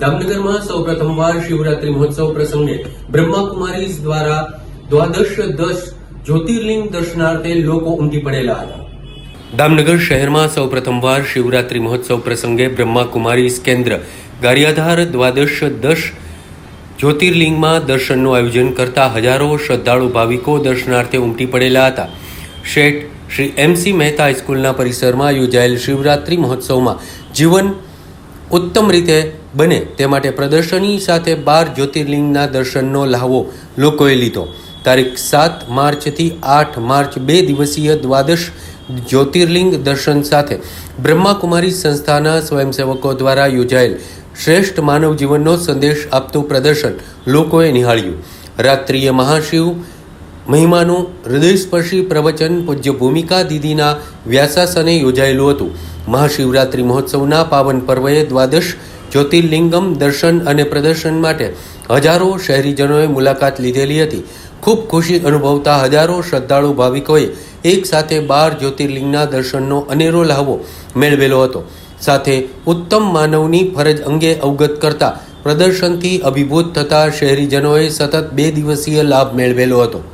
દામનગરમાં સૌ પ્રથમવાર શિવરાત્રી મહોત્સવ પ્રસંગે બ્રહ્માકુમારીઝ દ્વારા દ્વાદશ દશ જ્યોતિર્લિંગ દર્શનાર્થે લોકો ઉમટી પડેલા હતા. દામનગર શહેરમાં સૌ પ્રથમવાર શિવરાત્રી મહોત્સવ પ્રસંગે બ્રહ્માકુમારીઝ કેન્દ્ર ગારિયાધાર દ્વાદશ દશ જ્યોતિર્લિંગમાં દર્શનનું આયોજન કરતા હજારો શ્રદ્ધાળુ ભાવિકો દર્શનાર્થે ઉમટી પડેલા હતા. શેઠ શ્રી એમસી મહેતા હાઈસ્કૂલના પરિસરમાં યોજાયેલ શિવરાત્રી મહોત્સવમાં જીવન ઉત્તમ રીતે બને તે માટે પ્રદર્શની સાથે બાર જ્યોતિર્લિંગના દર્શનનો લહાવો લોકોએ લીધો. તારીખ સાત માર્ચથી આઠ માર્ચ બે દિવસીય દ્વાદશ જ્યોતિર્લિંગ દર્શન સાથે બ્રહ્માકુમારી સંસ્થાના સ્વયંસેવકો દ્વારા યોજાયેલ શ્રેષ્ઠ માનવ જીવનનો સંદેશ આપતું પ્રદર્શન લોકોએ નિહાળ્યું. રાત્રિય મહાશિવ મહિમાનું હૃદયસ્પર્શી પ્રવચન પૂજ્ય ભૂમિકા દીદીના વ્યાસાસને યોજાયેલું હતું. મહાશિવરાત્રિ મહોત્સવના પાવન પર્વએ દ્વાદશ જ્યોતિર્લિંગમ દર્શન અને પ્રદર્શન માટે હજારો શહેરીજનોએ મુલાકાત લીધેલી હતી. ખૂબ ખુશી અનુભવતા હજારો શ્રદ્ધાળુ ભાવિકોએ એક સાથે બાર જ્યોતિર્લિંગના દર્શનનો અનેરો લહાવો મેળવેલો હતો. સાથે ઉત્તમ માનવની ફરજ અંગે અવગત કરતા પ્રદર્શનથી અભિભૂત થતા શહેરીજનોએ સતત બે દિવસીય લાભ મેળવેલો હતો.